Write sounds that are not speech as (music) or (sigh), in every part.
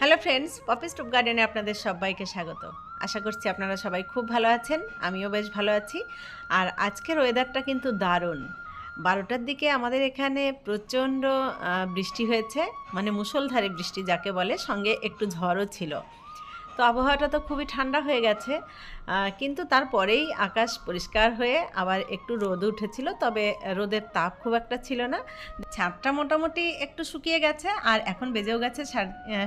Hello friends poppy stoop গার্ডেনে আপনাদের সবাইকে স্বাগত। আশা করছি আপনারা সবাই খুব ভালো আছেন। আমিও বেশ ভালো আছি। আর আজকের ওয়েদারটা কিন্তু দারুণ। বারোটার দিকে আমাদের এখানে প্রচণ্ড বৃষ্টি হয়েছে। মানে মুসলধারে বৃষ্টি, যাকে বলে, সঙ্গে একটু ঝড়ও ছিল। তো আবহাওয়াটা তো খুবই ঠান্ডা হয়ে গেছে। কিন্তু তারপরেই আকাশ পরিষ্কার হয়ে আবার একটু রোদ উঠেছিল, তবে রোদের তাপ খুব একটা ছিল না। ছাদটা মোটামুটি একটু শুকিয়ে গেছে আর এখন বেজেও গেছে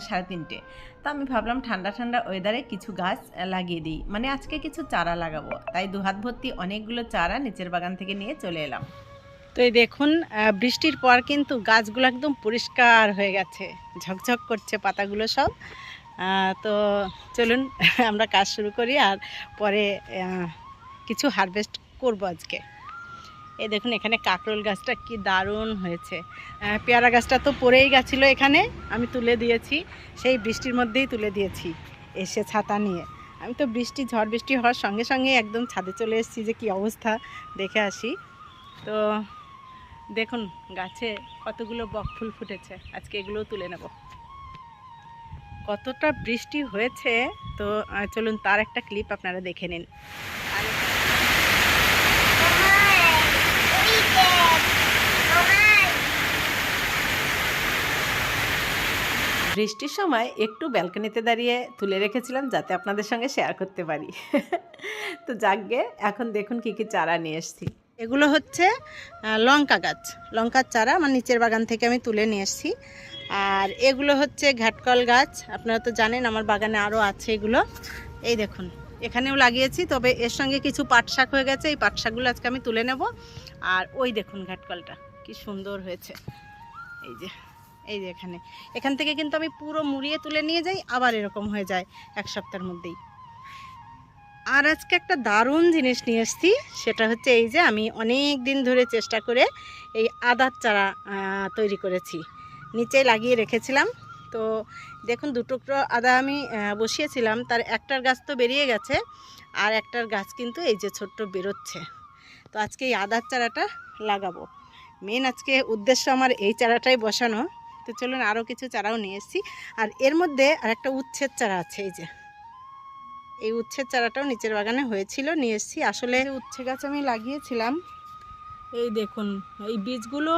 সাড়ে তিনটে। তো আমি ভাবলাম ঠান্ডা ঠান্ডা ওয়েদারে কিছু গাছ লাগিয়ে দিই। মানে আজকে কিছু চারা লাগাবো। তাই দু হাত ভর্তি অনেকগুলো চারা নিচের বাগান থেকে নিয়ে চলে এলাম। তো এই দেখুন বৃষ্টির পর কিন্তু গাছগুলো একদম পরিষ্কার হয়ে গেছে। ঝকঝক করছে পাতাগুলো সব। তো চলুন, (laughs) আমরা কাজ শুরু করি আর পরে কিছু হারভেস্ট করব আজকে। এই দেখুন, এখানে কাকরোল গাছটা কি দারুণ হয়েছে। পেয়ারা গাছটা তো পড়েই গেছিল এখানে, আমি তুলে দিয়েছি, সেই বৃষ্টির মধ্যেই তুলে দিয়েছি এসে ছাতা নিয়ে। আমি তো বৃষ্টি, ঝড় বৃষ্টি হওয়ার সঙ্গে সঙ্গে একদম ছাদে চলে এসেছি যে কি অবস্থা, দেখে আসি। তো দেখুন, গাছে কতগুলো বক ফুল ফুটেছে, আজকে এগুলোও তুলে নেব। কতটা বৃষ্টি হয়েছে? তো চলুন তার একটা ক্লিপ আপনারা দেখে নিন। বৃষ্টির সময় একটু ব্যালকনিতে দাঁড়িয়ে তুলে রেখেছিলাম যাতে আপনাদের সঙ্গে শেয়ার করতে পারি। (laughs) তো যাকগে এখন দেখুন কি কি চারা নিয়ে এসেছি। এগুলো হচ্ছে লঙ্কা গাছ। লঙ্কার চারা আমার নিচের বাগান থেকে আমি তুলে নিয়ে এসেছি। আর এগুলো হচ্ছে ঘাটকল গাছ। আপনারা তো জানেন, আমার বাগানে আরও আছে এগুলো। এই দেখুন, এখানেও লাগিয়েছি, তবে এর সঙ্গে কিছু পাট শাক হয়ে গেছে। এই পাট শাকগুলো আজকে আমি তুলে নেব। আর ওই দেখুন ঘাটকলটা, কি সুন্দর হয়েছে। এই যে এই যে এখানে। এখান থেকে কিন্তু আমি পুরো মুড়িয়ে তুলে নিয়ে যাই, আবার এরকম হয়ে যায় এক সপ্তাহের মধ্যেই। আর আজকে একটা দারুণ জিনিস নিয়ে এসেছি, সেটা হচ্ছে এই যে আমি অনেক দিন ধরে চেষ্টা করে এই আদার চারা তৈরি করেছি। নিচে লাগিয়ে রেখেছিলাম। তো দেখুন, দু টুকরো আদা আমি বসিয়েছিলাম। তার একটার গাছ তো বেরিয়ে গেছে, আর একটার গাছ কিন্তু এই যে ছোট্ট বেরোচ্ছে। তো আজকে এই আদার চারাটা লাগাবো। মেন আজকে উদ্দেশ্য আমার এই চারাটাই বসানো। তো চলুন, আরও কিছু চারাও নিয়ে এসেছি। আর এর মধ্যে আর একটা উচ্ছেদ চারা আছে, এই যে। এই উচ্ছের চারাটাও নিচের বাগানে হয়েছিল, নিয়ে এসেছি। আসলে উচ্ছে গাছ আমি লাগিয়েছিলাম, এই দেখুন, এই বীজগুলো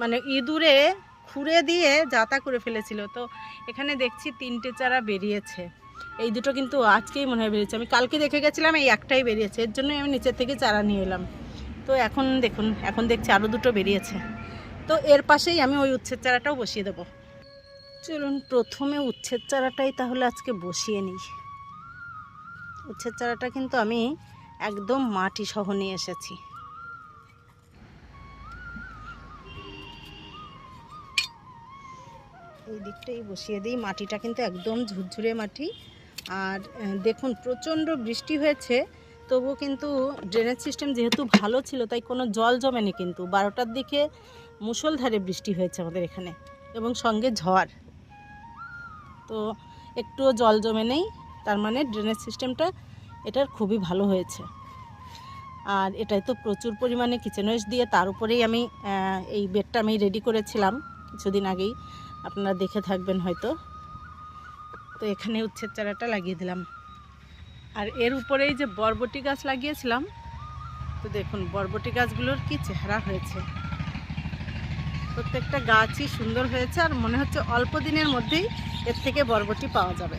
মানে ইঁদুরে খুঁড়ে দিয়ে যাতা করে ফেলেছিল। তো এখানে দেখছি তিনটে চারা বেরিয়েছে। এই দুটো কিন্তু আজকেই মনে হয় বেরিয়েছে। আমি কালকে দেখে গেছিলাম, এই একটাই বেরিয়েছে। এর জন্যই আমি নিচের থেকে চারা নিয়ে এলাম। তো এখন দেখুন, এখন দেখছি আরও দুটো বেরিয়েছে। তো এর পাশেই আমি ওই উচ্ছের চারাটাও বসিয়ে দেবো। চলুন, প্রথমে উচ্ছের চারাটাই তাহলে আজকে বসিয়ে নিই। উচ্ছের চারাটা কিন্তু আমি একদম মাটি সহ নিয়ে এসেছি। এই দিকটাই বসিয়ে দিই। মাটিটা কিন্তু একদম ঝুরঝুরে মাটি। আর দেখুন, প্রচণ্ড বৃষ্টি হয়েছে, তবুও কিন্তু ড্রেনেজ সিস্টেম যেহেতু ভালো ছিল, তাই কোনো জল জমেনি কিন্তু। বারোটার দিকে মুষলধারে বৃষ্টি হয়েছে আমাদের এখানে, এবং সঙ্গে ঝড়। তো একটুও জল জমে নেই, তার মানে ড্রেনেজ সিস্টেমটা এটার খুবই ভালো হয়েছে। আর এটাই তো প্রচুর পরিমাণে কিচেন ওয়েস্ট দিয়ে তার উপরেই আমি এই বেডটা আমি রেডি করেছিলাম কিছুদিন আগেই। আপনারা দেখে থাকবেন হয়তো। তো এখানে উচ্ছের চারাটা লাগিয়ে দিলাম। আর এর উপরেই যে বরবটি গাছ লাগিয়েছিলাম, তো দেখুন বরবটি গাছগুলোর কি চেহারা হয়েছে। প্রত্যেকটা গাছই সুন্দর হয়েছে আর মনে হচ্ছে অল্প দিনের মধ্যেই এর থেকে বরবটি পাওয়া যাবে।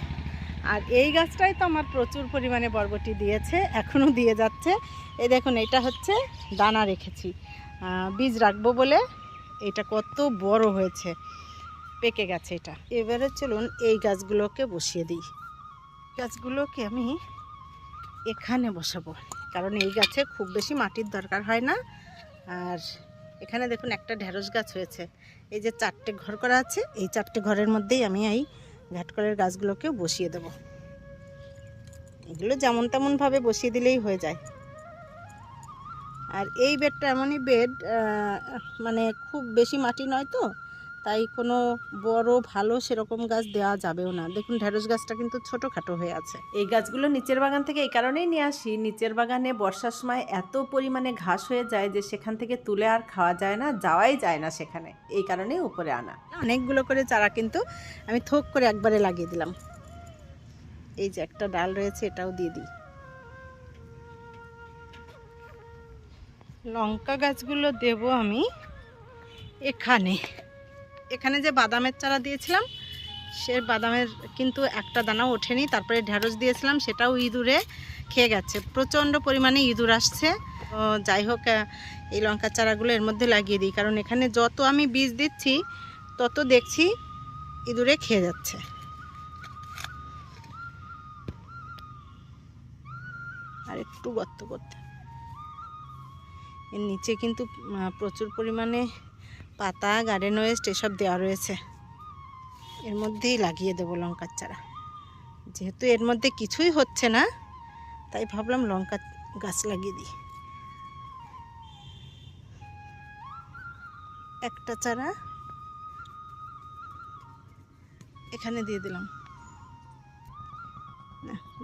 আর এই গাছটাই তো আমার প্রচুর পরিমাণে বরবটি দিয়েছে, এখনও দিয়ে যাচ্ছে। এই দেখুন, এটা হচ্ছে দানা রেখেছি। বীজ রাখব বলে। এটা কত বড় হয়েছে। পেকে গেছে এটা। এবারে চলুন এই গাছগুলোকে বসিয়ে দিই। গাছগুলোকে আমি এখানে বসাবো, কারণ এই গাছে খুব বেশি মাটির দরকার হয় না। আর এখানে দেখুন একটা ঢেঁড়স গাছ হয়েছে। এই যে চারটে ঘর করা আছে, এই চারটে ঘরের মধ্যেই আমি এই ঘাটকলের গাছগুলোকেও বসিয়ে দেব। এগুলো যেমন তেমনভাবে বসিয়ে দিলেই হয়ে যায়। আর এই বেডটা এমনই বেড মানে খুব বেশি মাটি নয় তো তাই কোনো বড় ভালো সেরকম গাছ দেওয়া যাবেও না। দেখুন ঢেঁড়স গাছটা কিন্তু ছোটোখাটো হয়ে আছে। এই গাছগুলো নিচের বাগান থেকে এই কারণেই নিয়ে আসি। নিচের বাগানে বর্ষার সময় এত পরিমাণে ঘাস হয়ে যায় যে সেখান থেকে তুলে আর খাওয়া যায় না যাওয়াই যায় না সেখানে। এই কারণেই উপরে আনা। অনেকগুলো করে চারা কিন্তু আমি থোক করে একবারে লাগিয়ে দিলাম। এই যে একটা ডাল রয়েছে এটাও দিয়ে দিই। লঙ্কা গাছগুলো দেব আমি এখানে। এখানে যে বাদামের চারা দিয়েছিলাম, সে বাদামের কিন্তু একটা দানাও ওঠেনি, তারপরে ঢ্যাঁড়স দিয়েছিলাম, সেটাও ইঁদুরে খেয়ে গেছে। প্রচণ্ড পরিমাণে ইঁদুর আসছে। যাই হোক এই লঙ্কা চারাগুলো এর মধ্যে লাগিয়ে দিই, কারণ এখানে যত আমি বীজ দিচ্ছি, তত দেখছি ইঁদুরে খেয়ে যাচ্ছে। আর একটু গর্ত করতে। এর নিচে কিন্তু প্রচুর পরিমাণে পাতা গার্ডেন ওয়েস্ট এসব দেওয়া রয়েছে। এর মধ্যেই লাগিয়ে দেবো লঙ্কার চারা। যেহেতু এর মধ্যে কিছুই হচ্ছে না, তাই ভাবলাম লঙ্কা গাছ লাগিয়ে দিই। একটা চারা এখানে দিয়ে দিলাম।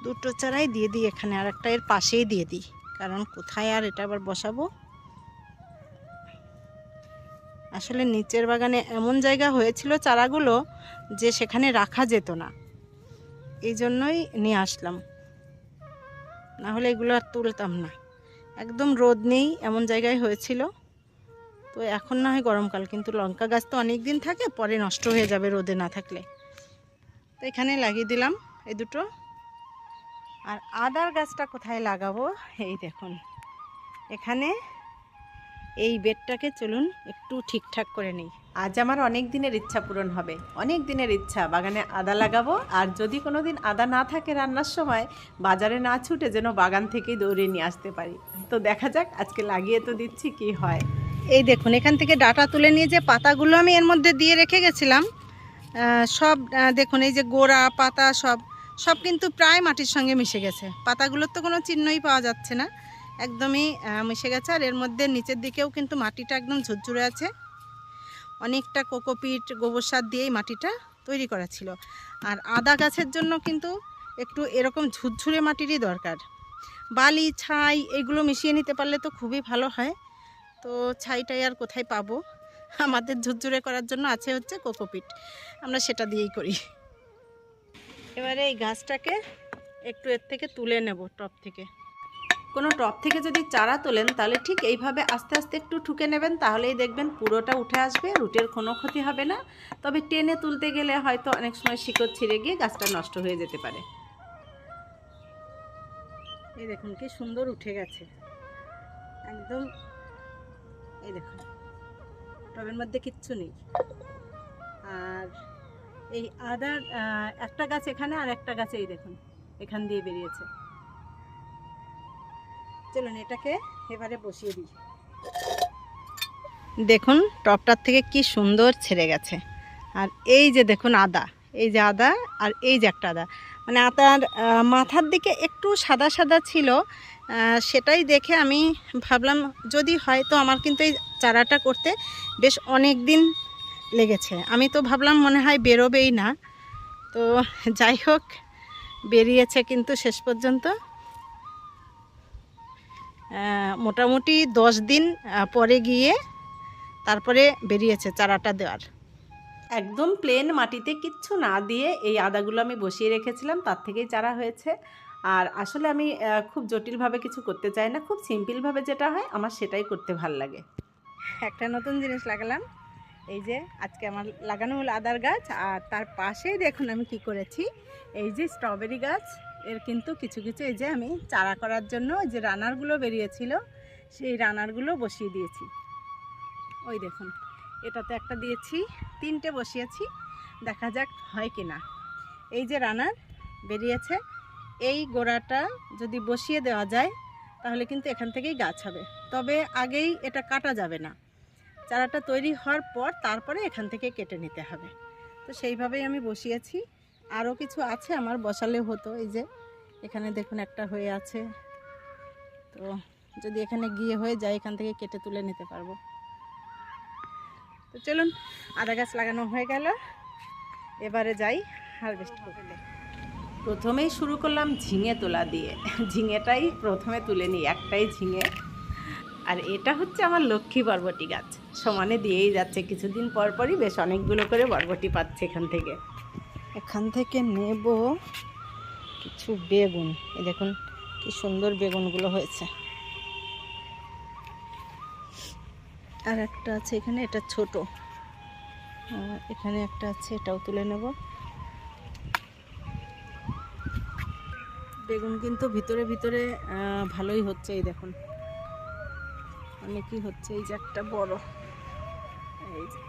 দুটো চারাই দিয়ে দিই এখানে আর একটা এর পাশেই দিয়ে দিই। কারণ কোথায় আর এটা আবার বসাবো? আসলে নিচের বাগানে এমন জায়গা হয়েছিল চারাগুলো যে সেখানে রাখা যেত না। এই জন্যই নিয়ে আসলাম। না হলে এগুলো আর তুলতাম না। একদম রোদ নেই, এমন জায়গায় হয়েছিল। তো এখন না হয় গরমকাল, কিন্তু লঙ্কা গাছ তো অনেক দিন থাকে, পরে নষ্ট হয়ে যাবে রোদে না থাকলে। তো এখানে লাগিয়ে দিলাম এই দুটো। আর আদার গাছটা কোথায় লাগাবো? এই দেখুন। এখানে এই বেডটাকে চলুন একটু ঠিকঠাক করে নিই। আজ আমার অনেক দিনের ইচ্ছা পূরণ হবে। অনেক দিনের ইচ্ছা। বাগানে আদা লাগাবো। আর যদি কোনো দিন আদা না থাকে রান্নার সময় বাজারে না ছুটে যেন বাগান থেকেই দৌড়ে নিয়ে আসতে পারি। তো দেখা যাক আজকে লাগিয়ে তো দিচ্ছি কি হয়। এই দেখুন এখান থেকে ডাটা তুলে নিয়ে যে পাতাগুলো আমি এর মধ্যে দিয়ে রেখে গেছিলাম সব দেখুন এই যে গোড়া পাতা সব সব কিন্তু প্রায় মাটির সঙ্গে মিশে গেছে। পাতাগুলোর তো কোনো চিহ্নই পাওয়া যাচ্ছে না। একদমই মিশে গেছে। আর এর মধ্যে নিচের দিকেও কিন্তু মাটিটা একদম ঝুরঝুরে আছে। অনেকটা কোকোপিট, গোবর সার দিয়েই মাটিটা তৈরি করা ছিল। আর আদা গাছের জন্য কিন্তু একটু এরকম ঝুরঝুরে মাটিরই দরকার। বালি, ছাই, এগুলো মিশিয়ে নিতে পারলে তো খুবই ভালো হয়। তো ছাইটাই আর কোথায় পাবো? আমাদের ঝুরঝুরে করার জন্য আছে হচ্ছে কোকোপিট। আমরা সেটা দিয়েই করি। এবারে এই গাছটাকে একটু এর থেকে তুলে নেব, টপ থেকে। কোনো টপ থেকে যদি চারা তোলেন, তাহলে ঠিক এইভাবে আস্তে আস্তে একটু ঠুকে নেবেন, তাহলেই দেখবেন পুরোটা উঠে আসবে, রুটের কোনো ক্ষতি হবে না। তবে টেনে তুলতে গেলে হয়তো অনেক সময় শিকড় ছিঁড়ে গিয়ে গাছটা নষ্ট হয়ে যেতে পারে। এই দেখুন কি সুন্দর উঠে গেছে। একদম, এই দেখুন, টবের মধ্যে কিচ্ছু নেই। আর এই আদার একটা গাছ এখানে আর একটা গাছ এই দেখুন, এখান দিয়ে বেরিয়েছে। চলুন এটাকে এবারে বসিয়ে দিই। দেখুন, টপটার থেকে কি সুন্দর ছেড়ে গেছে। আর এই যে দেখুন আদা, এই যে আদা আর এই যে একটা আদা। মানে আদার মাথার দিকে একটু সাদা সাদা ছিল সেটাই দেখে আমি ভাবলাম যদি হয় তো আমার কিন্তু এই চারাটা করতে বেশ অনেক দিন লেগেছে। আমি তো ভাবলাম মনে হয় বেরোবেই না। তো যাই হোক, বেরিয়েছে কিন্তু শেষ পর্যন্ত। মোটামুটি দশ দিন পরে গিয়ে তারপরে বেরিয়েছে চারাটা দেওয়ার। একদম প্লেন মাটিতে কিচ্ছু না দিয়ে এই আদাগুলো আমি বসিয়ে রেখেছিলাম তার থেকেই চারা হয়েছে। আর আসলে আমি খুব জটিলভাবে কিছু করতে চাই না খুব সিম্পলভাবে যেটা হয় আমার সেটাই করতে ভালো লাগে। একটা নতুন জিনিস লাগালাম এই যে আজকে আমার লাগানো হলো আদার গাছ আর তার পাশেই দেখুন আমি কি করেছি এই যে স্ট্রবেরি গাছ। এর কিন্তু কিছু কিছু এই যে আমি চারা করার জন্য যে রানারগুলো বেরিয়েছিল, সেই রানারগুলো বসিয়ে দিয়েছি। ওই দেখুন, এটাতে একটা দিয়েছি, তিনটে বসিয়েছি, দেখা যাক হয় কি না। এই যে রানার বেরিয়েছে, এই গোড়াটা যদি বসিয়ে দেওয়া যায়, তাহলে কিন্তু এখান থেকেই গাছ হবে। তবে আগেই এটা কাটা যাবে না। চারাটা তৈরি হওয়ার পর তারপরে এখান থেকে কেটে নিতে হবে। তো সেইভাবেই আমি বসিয়েছি। আরও কিছু আছে আমার বসালে হতো, এই যে এখানে দেখুন একটা হয়ে আছে। তো যদি এখানে গিয়ে হয়ে যায়, এখান থেকে কেটে তুলে নিতে পারব। তো চলুন, আদা গাছ লাগানো হয়ে গেল। এবারে যাই হারভেস্ট করতে। প্রথমেই শুরু করলাম ঝিঙে তোলা দিয়ে। ঝিঙেটাই প্রথমে তুলে নিই, একটাই ঝিঙে। আর এটা হচ্ছে আমার লক্ষ্মী বরবটি গাছ। সমানে দিয়েই যাচ্ছে, কিছুদিন পর পরই বেশ অনেকগুলো করে বরবটি পাচ্ছে এখান থেকে। এখান থেকে নেব কিছু বেগুন। এই দেখুন, কি সুন্দর বেগুনগুলো হয়েছে। আর একটা আছে এখানে, এটা ছোট। এখানে একটা আছে, এটাও তুলে নেব। বেগুন কিন্তু ভিতরে ভিতরে ভালোই হচ্ছে, এই দেখুন। অনেকই হচ্ছে, এই যে একটা বড়। এই যে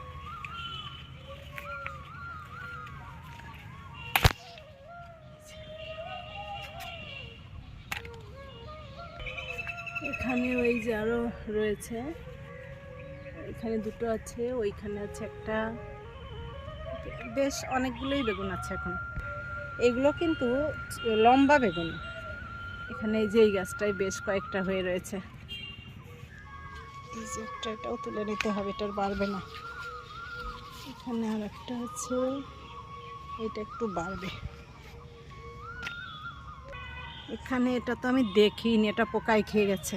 এখানে ওই যে আরও রয়েছে। এখানে দুটো আছে, ওইখানে আছে একটা। বেশ অনেকগুলোই বেগুন আছে এখন। এগুলো কিন্তু লম্বা বেগুন। এখানে এই যে এই গাছটায় বেশ কয়েকটা হয়ে রয়েছে। একটা, এটাও তুলে নিতে হবে, এটার বাড়বে না। এখানে আর একটা আছে, এটা একটু বাড়বে। এখানে এটা তো আমি দেখিনি, এটা পোকায় খেয়ে গেছে।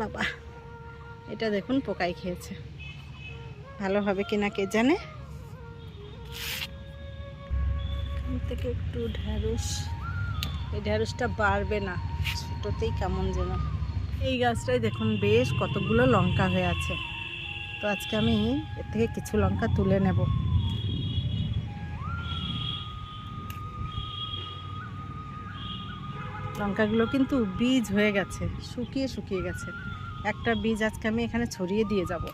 বাবা, এটা দেখুন পোকায় খেয়েছে। ভালো হবে কিনা কে জানে? থেকে একটু ঢ্যাঁড়স এই ঢ্যাঁড়সটা বাড়বে না, ছোটোতেই কেমন যেন। এই গাছটাই দেখুন বেশ কতগুলো লঙ্কা হয়ে আছে। তো আজকে আমি এর থেকে কিছু লঙ্কা তুলে নেব। লঙ্কাগুলো কিন্তু বীজ হয়ে গেছে, শুকিয়ে শুকিয়ে গেছে। একটা বীজ আজকে আমি এখানে ছড়িয়ে দিয়ে যাব।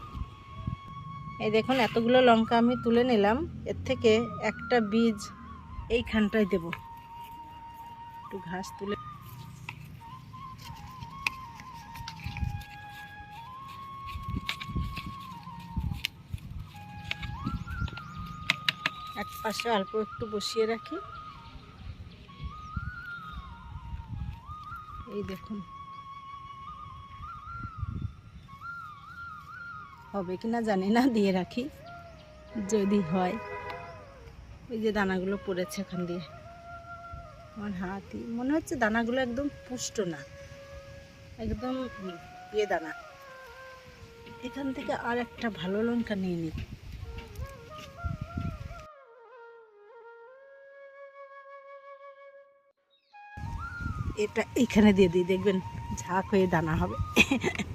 এই দেখুন, এতগুলো লঙ্কা আমি তুলে নিলাম। এর থেকে একটা বীজ এইখানটায় দেব। একটু ঘাস তুলে এক পাশে অল্প একটু বসিয়ে রাখি। এই দেখুন। হবে কি না জানি না, দিয়ে রাখি। যদি হয়। এই যে দানাগুলো পড়েছে এখান দিয়ে। আমার হাতি মনে হচ্ছে দানাগুলো একদম পুষ্ট না। একদম ইয়ে দানা। এখান থেকে আর একটা ভালো লঙ্কা নিয়ে নিই। এটা এখানে দিয়ে দিই দেখবেন ঝাঁক হয়ে দানা হবে।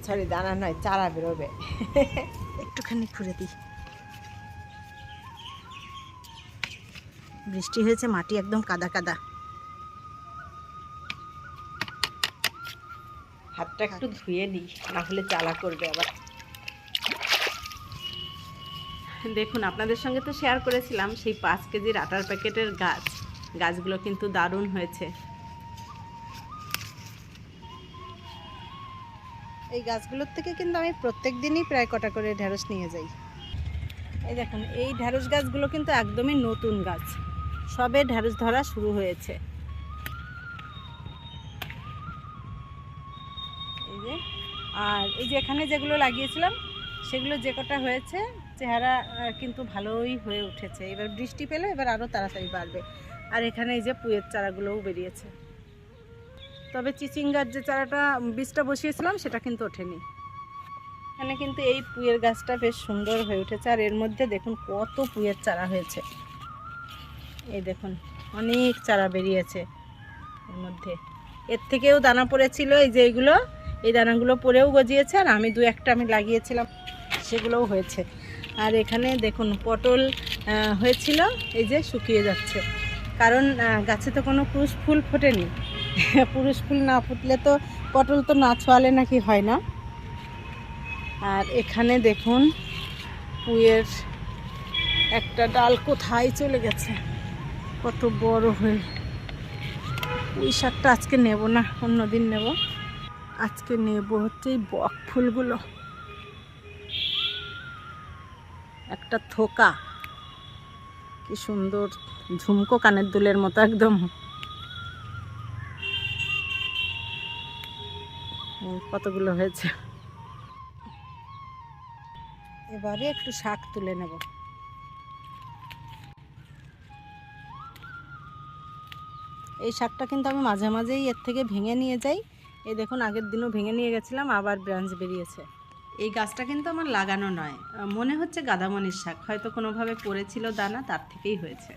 সরি দানা নয় চারা বেরোবে। একটুখানি খুঁড়ে দিই। বৃষ্টি হয়েছে মাটি একদম কাদা কাদা। হাতটা একটু ধুয়ে নিই না হলে চালা করবে আবার। দেখুন আপনাদের সঙ্গে তো শেয়ার করেছিলাম সেই পাঁচ কেজির আটার প্যাকেটের গাছ। গাছগুলো কিন্তু দারুণ হয়েছে। এই গাছগুলোর থেকে কিন্তু আমি প্রত্যেক দিনই প্রায় কটা করে ঢ্যাঁড়স নিয়ে যাই। এই দেখুন, এই ঢ্যাঁড়স গাছগুলো কিন্তু একদমই নতুন গাছ। সবে ঢ্যাঁড়স ধরা শুরু হয়েছে। এই যে, আর এই যে এখানে যেগুলো লাগিয়েছিলাম, সেগুলো যে কটা হয়েছে, চেহারা কিন্তু ভালোই হয়ে উঠেছে। এবার বৃষ্টি পেলে এবার আরও তাড়াতাড়ি বাড়বে। আর এখানে এই যে পুয়ের চারাগুলোও বেরিয়েছে। তবে চিচিঙ্গার যে চারাটা বীজটা বসিয়েছিলাম, সেটা কিন্তু ওঠেনি। এখানে কিন্তু এই পুয়ের গাছটা বেশ সুন্দর হয়ে উঠেছে, আর এর মধ্যে দেখুন কত পুয়ের চারা হয়েছে। এই দেখুন, অনেক চারা বেরিয়েছে এর মধ্যে। এর থেকেও দানা পড়েছিল, এই যে এইগুলো এই দানাগুলো পরেও গজিয়েছে, আর আমি দু একটা আমি লাগিয়েছিলাম, সেগুলোও হয়েছে। আর এখানে দেখুন পটল হয়েছিল, এই যে শুকিয়ে যাচ্ছে। কারণ গাছে তো কোনো পুরুষ ফুল ফোটেনি। (laughs) পুরুষ ফুল না ফুটলে তো পটল তো না ছোয়ালে নাকি হয় না? আর এখানে দেখুন, পুয়ের একটা ডাল কোথায় চলে গেছে? কত বড় হয়ে। পুঁই শাকটা আজকে নেব না অন্যদিন নেব। আজকে নেব হচ্ছে এই বক ফুলগুলো। একটা থোকা। কি সুন্দর ঝুমকো কানের দুলের মতো একদম। কতগুলো হয়েছে? এবারে একটু শাক তুলে নেব। এই শাকটা কিন্তু আমি মাঝে মাঝেই এর থেকে ভেঙে নিয়ে যাই। এই দেখুন, আগের দিনও ভেঙে নিয়ে গেছিলাম, আবার ব্রাঞ্চ বেরিয়েছে। এই গাছটা কিন্তু আমার লাগানো নয়। মনে হচ্ছে গাদামনির শাক, হয়তো কোনোভাবে পড়েছিল দানা, তার থেকেই হয়েছে।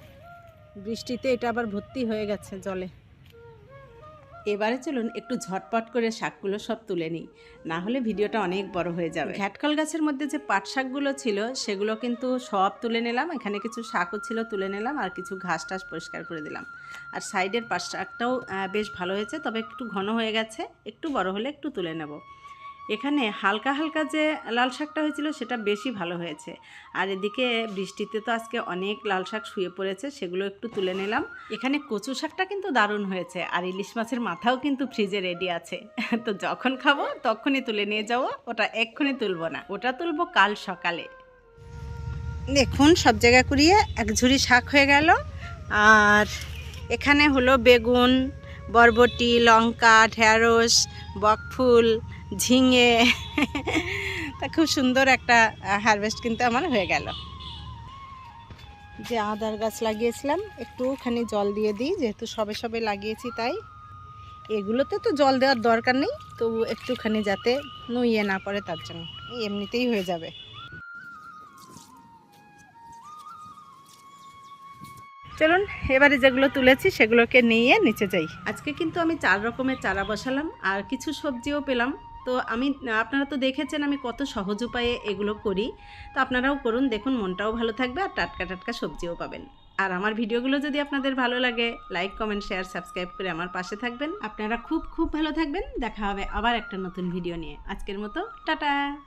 বৃষ্টিতে এটা আবার ভর্তি হয়ে গেছে জলে। এবারে চলুন একটু ঝটপট করে শাকগুলো সব তুলে নিই। না হলে ভিডিওটা অনেক বড় হয়ে যাবে। ঘ্যাটকল গাছের মধ্যে যে পাট শাকগুলো ছিল, সেগুলো কিন্তু সব তুলে নিলাম। এখানে কিছু শাকও ছিল, তুলে নিলাম আর কিছু ঘাস টাস পরিষ্কার করে দিলাম। আর সাইডের পাট শাকটাও বেশ ভালো হয়েছে, তবে একটু ঘন হয়ে গেছে। একটু বড় হলে একটু তুলে নেব। এখানে হালকা হালকা যে লাল শাকটা হয়েছিল, সেটা বেশি ভালো হয়েছে। আর এদিকে বৃষ্টিতে তো আজকে অনেক লাল শাক শুয়ে পড়েছে, সেগুলো একটু তুলে নিলাম। এখানে কচু শাকটা কিন্তু দারুণ হয়েছে, আর ইলিশ মাছের মাথাও কিন্তু ফ্রিজে রেডি আছে। তো যখন খাব, তখনই তুলে নিয়ে যাব, ওটা এক্ষুনি তুলবো না, ওটা তুলবো কাল সকালে। দেখুন, সব জায়গা কুড়িয়ে এক ঝুড়ি শাক হয়ে গেল। আর এখানে হলো বেগুন, বরবটি, লঙ্কা ঢ্যাঁড়স বকফুল ঝিঙে। তা খুব সুন্দর একটা হারভেস্ট কিন্তু আমার হয়ে গেল। যে আদার গাছ লাগিয়েছিলাম, একটুখানি জল দিয়ে দিই, যেহেতু সবে সবে লাগিয়েছি তাই। এগুলোতে তো জল দেওয়ার দরকার নেই, তবু একটুখানি যাতে নুইয়ে না পড়ে তার জন্য। এমনিতেই হয়ে যাবে। চলুন, এবারে যেগুলো তুলেছি সেগুলোকে নিয়ে নিচে যাই। আজকে কিন্তু আমি চার রকমের চারা বসালাম, আর কিছু সবজিও পেলাম। তো আমি, আপনারা তো দেখেছেন আমি কত সহজ উপায়ে এগুলো করি। তো আপনারাও করুন, দেখুন মনটাও ভালো থাকবে আর টাটকা টাটকা সবজিও পাবেন। আর আমার ভিডিওগুলো যদি আপনাদের ভালো লাগে লাইক কমেন্ট শেয়ার সাবস্ক্রাইব করে আমার পাশে থাকবেন। আপনারা খুব খুব ভালো থাকবেন। দেখা হবে আবার একটা নতুন ভিডিও নিয়ে। আজকের মতো, টাটা!